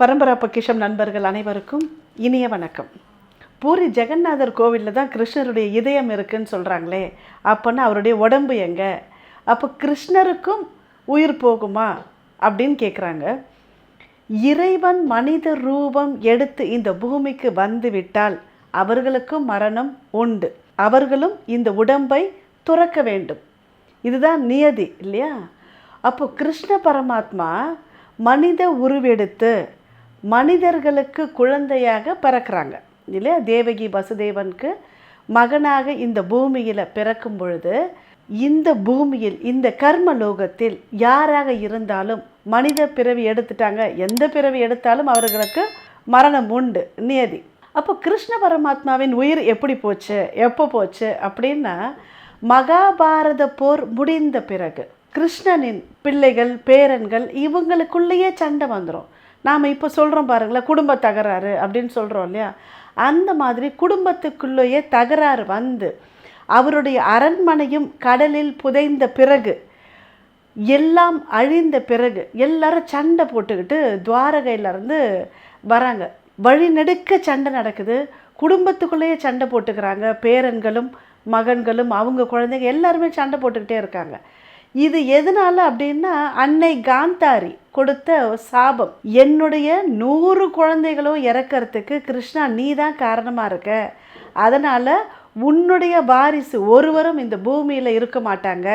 பரம்பரா பொக்கிஷம் நண்பர்கள் அனைவருக்கும் இனிய வணக்கம். பூரி ஜெகநாதர் கோவிலில் தான் கிருஷ்ணருடைய இதயம் இருக்குன்னு சொல்கிறாங்களே அப்போன்னா அவருடைய உடம்பு எங்க? அப்போ கிருஷ்ணருக்கும் உயிர் போகுமா அப்படின்னு கேட்குறாங்க இறைவன் மனித ரூபம் எடுத்து இந்த பூமிக்கு வந்து விட்டால் அவர்களுக்கும் மரணம் உண்டு. அவர்களும் இந்த உடம்பை துறக்க வேண்டும். இதுதான் நியதி இல்லையா? அப்போ கிருஷ்ண பரமாத்மா மனித உருவெடுத்து மனிதர்களுக்கு குழந்தையாக பிறக்கிறாங்க. இல்லையா? தேவகி வசுதேவனுக்கு மகனாக இந்த பூமியில் பிறக்கும் பொழுது இந்த பூமியில் இந்த கர்ம லோகத்தில் யாராக இருந்தாலும் மனித பிறவி எடுத்துட்டாங்க. எந்த பிறவி எடுத்தாலும் அவர்களுக்கு மரணம் உண்டு நியதி. அப்போ கிருஷ்ண பரமாத்மாவின் உயிர் எப்படி போச்சு? எப்போ போச்சு? அப்படின்னா மகாபாரத போர் முடிந்த பிறகு கிருஷ்ணனின் பிள்ளைகள் பேரன்கள் இவங்களுக்குள்ளேயே சண்டை வந்துடும் நாம் இப்போ சொல்கிறோம் பாருங்களேன் குடும்ப தகராறு அப்படின்னு சொல்கிறோம் இல்லையா? அந்த மாதிரி குடும்பத்துக்குள்ளேயே தகராறு வந்து அவருடைய அரண்மனையும் கடலில் புதைந்த பிறகு எல்லாம் அழிந்த பிறகு எல்லாரும் சண்டை போட்டுக்கிட்டு துவாரகையிலேருந்து வராங்க. வழி நெடுக்க சண்டை நடக்குது. குடும்பத்துக்குள்ளேயே சண்டை போட்டுக்கிறாங்க. பேரன்களும் மகன்களும் அவங்க குழந்தைங்க எல்லாருமே சண்டை போட்டுக்கிட்டே இருக்காங்க. இது எதனால் அப்படின்னா அன்னை காந்தாரி கொடுத்த சாபம். என்னுடைய நூறு குழந்தைகளும் இறக்கறதுக்கு கிருஷ்ணா நீ தான் காரணமாக இருக்க. அதனால் உன்னுடைய வாரிசு ஒருவரும் இந்த பூமியில் இருக்க மாட்டாங்க.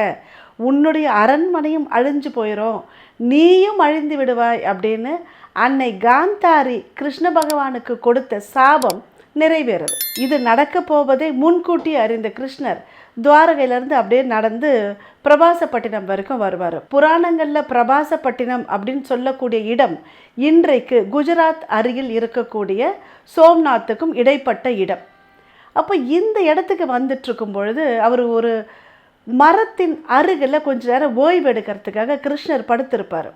உன்னுடைய அரண்மனையும் அழிஞ்சு போயிடும் நீயும் அழிந்து விடுவாய் அப்படின்னு அன்னை காந்தாரி கிருஷ்ண பகவானுக்கு கொடுத்த சாபம் நிறைவேறுது. இது நடக்க போவதை முன்கூட்டி அறிந்த கிருஷ்ணர் துவாரகையிலேருந்து அப்படியே நடந்து பிரபாசப்பட்டினம் வரைக்கும் வருவார். புராணங்களில் பிரபாசப்பட்டினம் அப்படின்னு சொல்லக்கூடிய இடம் இன்றைக்கு குஜராத் அருகில் இருக்கக்கூடிய சோம்நாத்துக்கும் இடைப்பட்ட இடம். அப்போ இந்த இடத்துக்கு வந்துட்டுருக்கும் பொழுது அவர் ஒரு மரத்தின் அருகில் கொஞ்ச நேரம் ஓய்வு எடுக்கிறதுக்காக கிருஷ்ணர் படுத்திருப்பார்.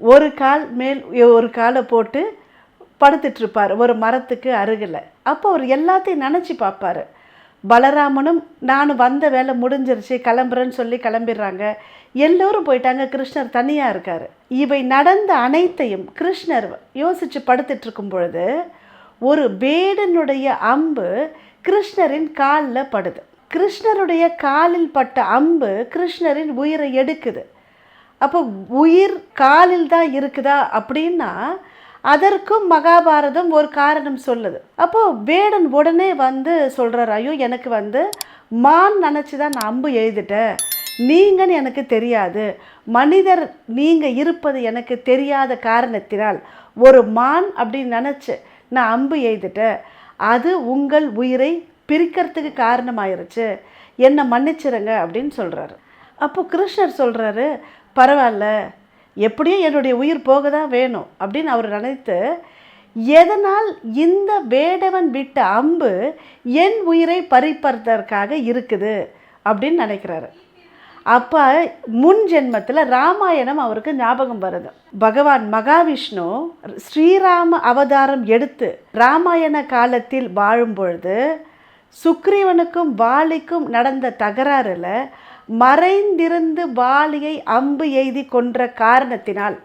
ஒரு கால் மேல் ஒரு காலை போட்டு படுத்துட்ருப்பார் ஒரு மரத்துக்கு அருகில். அப்போ அவர் எல்லாத்தையும் நினச்சி பார்ப்பார். பலராமனும் நான் வந்த வேலை முடிஞ்சிருச்சு கிளம்புறேன்னு சொல்லி கிளம்பிடுறாங்க. எல்லோரும் போயிட்டாங்க. கிருஷ்ணர் தனியாக இருக்கார். இவை நடந்த அனைத்தையும் கிருஷ்ணர் யோசித்து படுத்துட்டு இருக்கும் பொழுது ஒரு பேடனுடைய அம்பு கிருஷ்ணரின் காலில் படுது. கிருஷ்ணருடைய காலில் பட்ட அம்பு கிருஷ்ணரின் உயிரை எடுக்குது. அப்போ உயிர் காலில் தான் இருக்குதா அப்படின்னா அதற்கும் மகாபாரதம் ஒரு காரணம் சொல்லுது. அப்போது வேடன் உடனே வந்து சொல்கிறார் ஐயோ எனக்கு வந்து மான் நினச்சி தான் நான் அம்பு எழுதிட்டேன். நீங்கன்னு எனக்கு தெரியாது. மனிதர் நீங்கள் இருப்பது எனக்கு தெரியாத காரணத்தினால் ஒரு மான் அப்படின்னு நினச்சி நான் அம்பு எய்துட்டேன் அது உங்கள் உயிரை பிரிக்கிறதுக்கு காரணமாயிருச்சு. என்னை மன்னிச்சிருங்க அப்படின்னு சொல்கிறாரு அப்போது கிருஷ்ணர் சொல்கிறாரு பரவாயில்ல எப்படியும் என்னுடைய உயிர் போக தான் வேணும் அப்படின்னு அவர் நினைத்து எதனால் இந்த வேடவன் விட்ட அம்பு என் உயிரை பறிப்பதற்காக இருக்குது? அப்படின்னு நினைக்கிறாரு. அப்போ முன் ஜென்மத்தில் ராமாயணம் அவருக்கு ஞாபகம் வருது. பகவான் மகாவிஷ்ணு ஸ்ரீராம அவதாரம் எடுத்து ராமாயண காலத்தில் வாழும் பொழுது சுக்ரீவனுக்கும் வாலிக்கும் நடந்த தகராறில் மறைந்திருந்து வாலியை அம்பு எய்தி கொன்ற காரணத்தினால்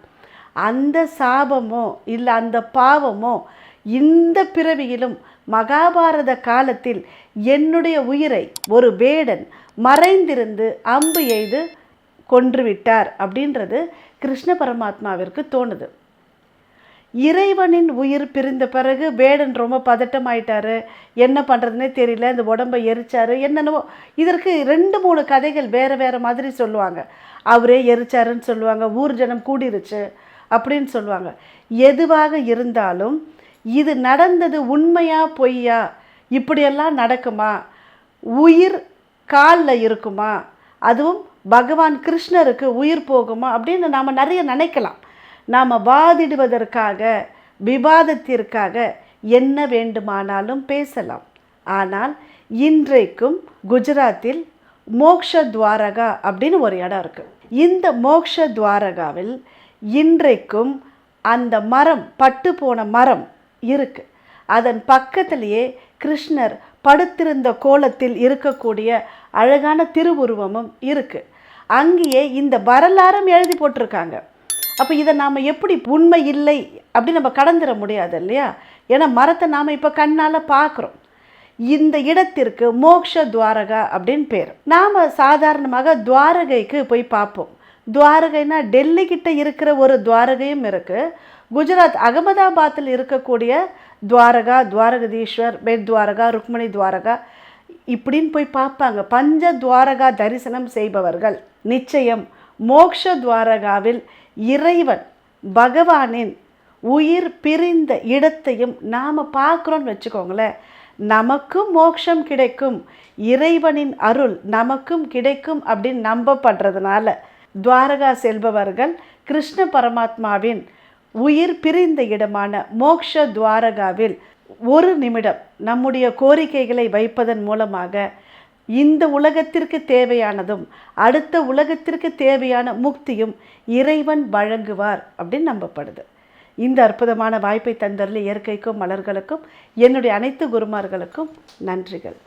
அந்த சாபமோ இல்லை அந்த பாவமோ இந்த பிறவியிலும் மகாபாரத காலத்தில் என்னுடைய உயிரை ஒரு வேடன் மறைந்திருந்து அம்பு எய்து கொன்றுவிட்டார் அப்படின்றது கிருஷ்ண பரமாத்மாவிற்கு தோணுது. இறைவனின் உயிர் பிரிந்த பிறகு வேடன் ரொம்ப பதட்டமாயிட்டாரு. என்ன பண்ணுறதுனே தெரியல. இந்த உடம்பை எரிச்சாரு. என்னென்னவோ. இதற்கு ரெண்டு மூணு கதைகள் வேறு வேறு மாதிரி சொல்லுவாங்க. அவரே எரிச்சாருன்னு சொல்லுவாங்க. ஊர் ஜனம் கூடிருச்சு அப்படின்னு சொல்லுவாங்க. எதுவாக இருந்தாலும் இது நடந்தது உண்மையா பொய்யா? இப்படியெல்லாம் நடக்குமா? உயிர் காலில் இருக்குமா? அதுவும் பகவான் கிருஷ்ணருக்கு உயிர் போகுமா? அப்படின்னு நாம் நிறைய நினைக்கலாம். நாம் வாதிடுவதற்காக விவாதத்திற்காக என்ன வேண்டுமானாலும் பேசலாம். ஆனால் இன்றைக்கும் குஜராத்தில் மோக்ஷ துவாரகா அப்படின்னு ஒரு இடம் இருக்குது இந்த மோக்ஷ துவாரகாவில் இன்றைக்கும் அந்த மரம் பட்டு போன மரம் இருக்குது அதன் பக்கத்திலேயே கிருஷ்ணர் படுத்திருந்த கோலத்தில் இருக்கக்கூடிய அழகான திருவுருவமும் இருக்குது அங்கேயே இந்த வரலாறும் எழுதி போட்டிருக்காங்க. அப்போ இதை நாம் எப்படி உண்மை இல்லை அப்படி நம்ம கடந்துட முடியாது இல்லையா? ஏன்னா மரத்தை நாம் இப்போ கண்ணால் பார்க்குறோம் இந்த இடத்திற்கு மோக்ஷ துவாரகா அப்படின்னு பேர். நாம் சாதாரணமாக துவாரகைக்கு போய் பார்ப்போம். துவாரகைனா டெல்லி கிட்ட இருக்கிற ஒரு துவாரகையும் இருக்குது குஜராத் அகமதாபாத்தில் இருக்கக்கூடிய துவாரகா துவாரகதீஸ்வர் பெட் துவாரகா ருக்மணி துவாரகா இப்படின்னு போய் பார்ப்பாங்க. பஞ்ச துவாரகா தரிசனம் செய்பவர்கள். நிச்சயம் மோக்ஷ துவாரகாவில் இறைவன் பகவானின் உயிர் பிரிந்த இடத்தையும் நாம் பார்க்குறோன்னு வச்சுக்கோங்களேன். நமக்கும் மோட்சம் கிடைக்கும். இறைவனின் அருள் நமக்கும் கிடைக்கும் அப்படின்னு நம்பப்படுறதுனால துவாரகா செல்பவர்கள் கிருஷ்ண பரமாத்மாவின் உயிர் பிரிந்த இடமான மோக்ஷ துவாரகாவில் ஒரு நிமிடம் நம்முடைய கோரிக்கைகளை வைப்பதன் மூலமாக இந்த உலகத்திற்கு தேவையானதும் அடுத்த உலகத்திற்கு தேவையான முக்தியும் இறைவன் வழங்குவார் அப்படின்னு நம்பப்படுது. இந்த அற்புதமான வாய்ப்பை தந்தரில் இயற்கைக்கும் மலர்களுக்கும் என்னுடைய அனைத்து குருமார்களுக்கும் நன்றிகள்.